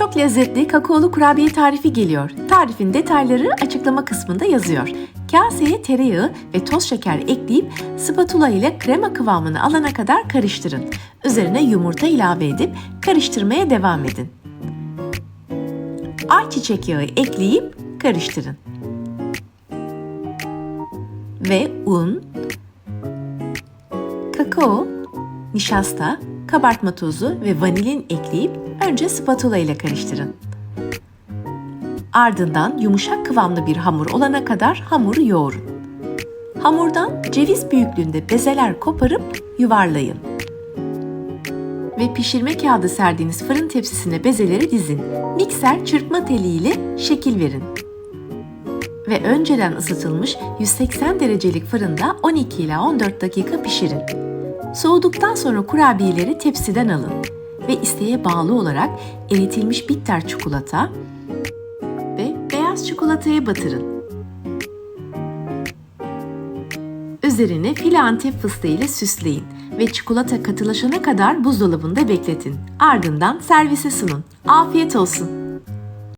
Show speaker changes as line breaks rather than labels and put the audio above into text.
Çok lezzetli kakaolu kurabiye tarifi geliyor. Tarifin detayları açıklama kısmında yazıyor. Kaseye tereyağı ve toz şeker ekleyip spatula ile krema kıvamını alana kadar karıştırın. Üzerine yumurta ilave edip karıştırmaya devam edin. Ayçiçek yağı ekleyip karıştırın. Ve un, kakao, nişasta, kabartma tozu ve vanilin ekleyip önce spatula ile karıştırın. Ardından yumuşak kıvamlı bir hamur olana kadar hamuru yoğurun. Hamurdan ceviz büyüklüğünde bezeler koparıp yuvarlayın. Ve pişirme kağıdı serdiğiniz fırın tepsisine bezeleri dizin. Mikser çırpma teliyle şekil verin. Ve önceden ısıtılmış 180 derecelik fırında 12 ila 14 dakika pişirin. Soğuduktan sonra kurabiyeleri tepsiden alın ve isteğe bağlı olarak eritilmiş bitter çikolata ve beyaz çikolataya batırın. Üzerine file antep fıstığı ile süsleyin ve çikolata katılaşana kadar buzdolabında bekletin. Ardından servise sunun. Afiyet olsun.